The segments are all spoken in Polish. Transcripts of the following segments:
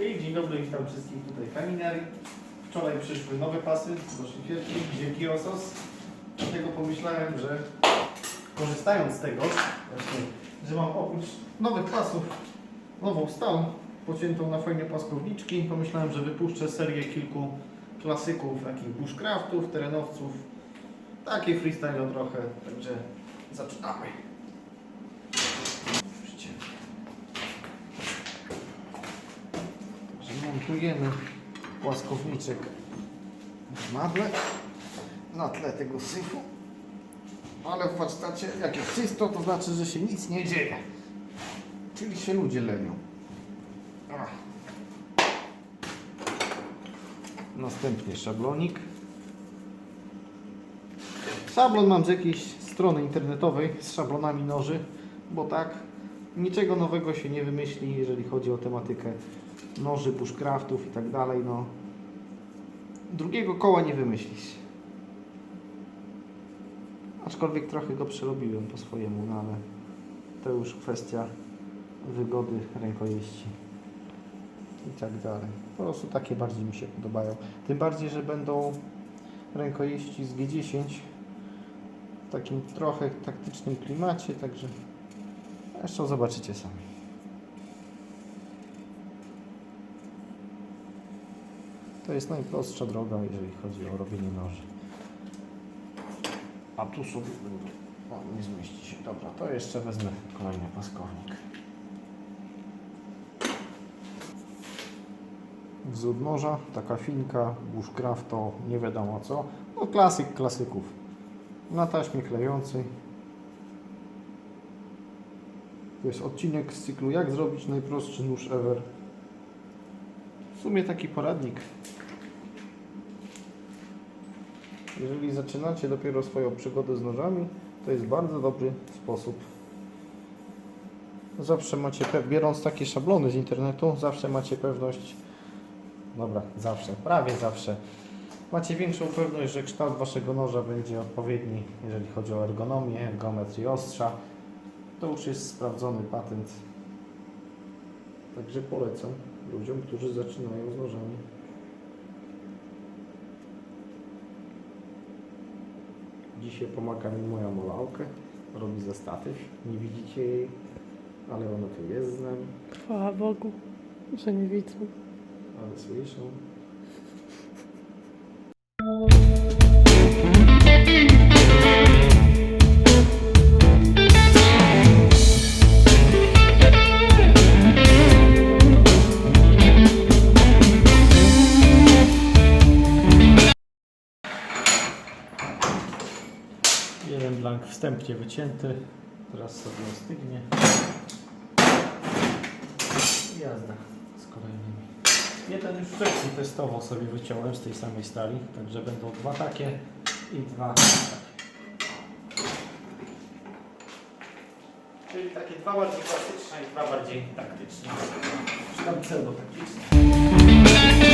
Hej, dzień dobry, witam wszystkich tutaj w Kaminarii. Wczoraj przyszły nowe pasy do szlifierki, dzięki Osos. Dlatego pomyślałem, że korzystając z tego, właśnie, że mam oprócz nowych pasów nową stal pociętą na fajne płaskowniczki, pomyślałem, że wypuszczę serię kilku klasyków, takich bushcraftów, terenowców. Takie freestyle trochę, także zaczynamy. Montujemy płaskowniczek w madle na tle tego syfu. Ale w warsztacie jak jest czysto to znaczy, że się nic nie dzieje. Czyli się ludzie lenią. Następnie szablonik. Szablon mam z jakiejś strony internetowej z szablonami noży bo tak niczego nowego się nie wymyśli jeżeli chodzi o tematykę noży, bushcraftów i tak dalej, no drugiego koła nie wymyślisz. Aczkolwiek trochę go przerobiłem po swojemu, no ale to już kwestia wygody rękojeści i tak dalej. Po prostu takie bardziej mi się podobają. Tym bardziej, że będą rękojeści z G10 w takim trochę taktycznym klimacie, także zresztą zobaczycie sami. To jest najprostsza droga, jeżeli chodzi o robienie noży. A tu sobie będę... O, nie zmieści się. Dobra, to jeszcze wezmę kolejny paskownik. Wzór noża, taka finka, bushcraft to nie wiadomo co. No klasyk klasyków. Na taśmie klejącej. To jest odcinek z cyklu Jak zrobić najprostszy nóż ever. W sumie taki poradnik. Jeżeli zaczynacie dopiero swoją przygodę z nożami, to jest bardzo dobry sposób. Zawsze macie, biorąc takie szablony z internetu, zawsze macie pewność, dobra, zawsze, prawie zawsze, macie większą pewność, że kształt waszego noża będzie odpowiedni, jeżeli chodzi o ergonomię, geometrię ostrza. To już jest sprawdzony patent. Także polecam ludziom, którzy zaczynają z nożami. Dzisiaj pomaga mi moja molałka. Robi zestatyw. Nie widzicie jej, ale ona tu jest z nami. Chwała Bogu, że nie widzę. Ale słyszą. Jeden blank wstępnie wycięty. Teraz sobie ostygnie. I Jazda z kolejnymi. Jeden już wcześniej testowo sobie wyciąłem z tej samej stali, także będą dwa takie i dwa takie. Czyli takie dwa bardziej klasyczne i dwa bardziej taktyczne. Czy tam pseudo-taktyczne.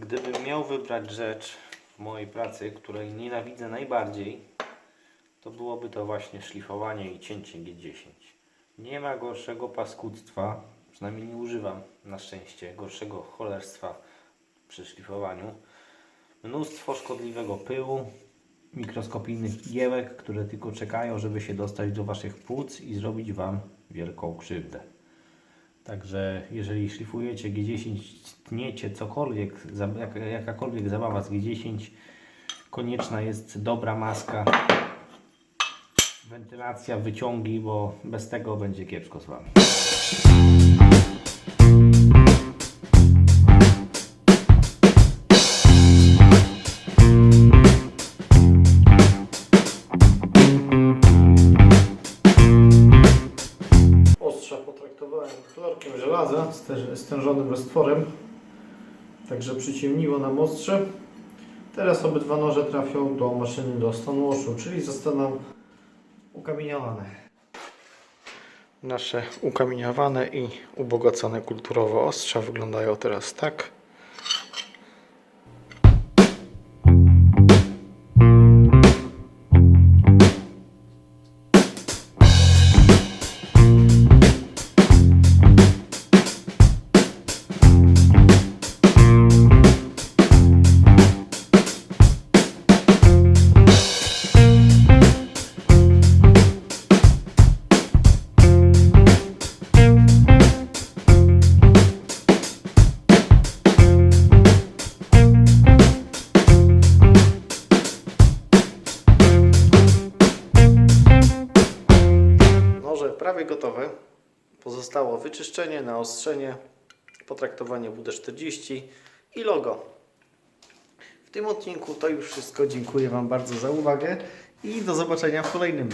Gdybym miał wybrać rzecz w mojej pracy, której nienawidzę najbardziej, to byłoby to właśnie szlifowanie i cięcie G10. Nie ma gorszego paskudztwa, przynajmniej nie używam na szczęście gorszego cholerstwa przy szlifowaniu. Mnóstwo szkodliwego pyłu, mikroskopijnych igiełek, które tylko czekają, żeby się dostać do Waszych płuc i zrobić Wam wielką krzywdę. Także jeżeli szlifujecie G10, tniecie cokolwiek, jakakolwiek zabawa z G10, konieczna jest dobra maska, wentylacja, wyciągi, bo bez tego będzie kiepsko z Wami. Stężonym roztworem, także przyciemniło nam ostrze. Teraz obydwa noże trafią do maszyny do stone'washu, czyli zostaną ukamieniowane. Nasze ukamieniowane i ubogacone kulturowo ostrza wyglądają teraz tak. Prawie gotowe. Pozostało wyczyszczenie, naostrzenie, potraktowanie WD-40 i logo. W tym odcinku to już wszystko. Dziękuję Wam bardzo za uwagę i do zobaczenia w kolejnym.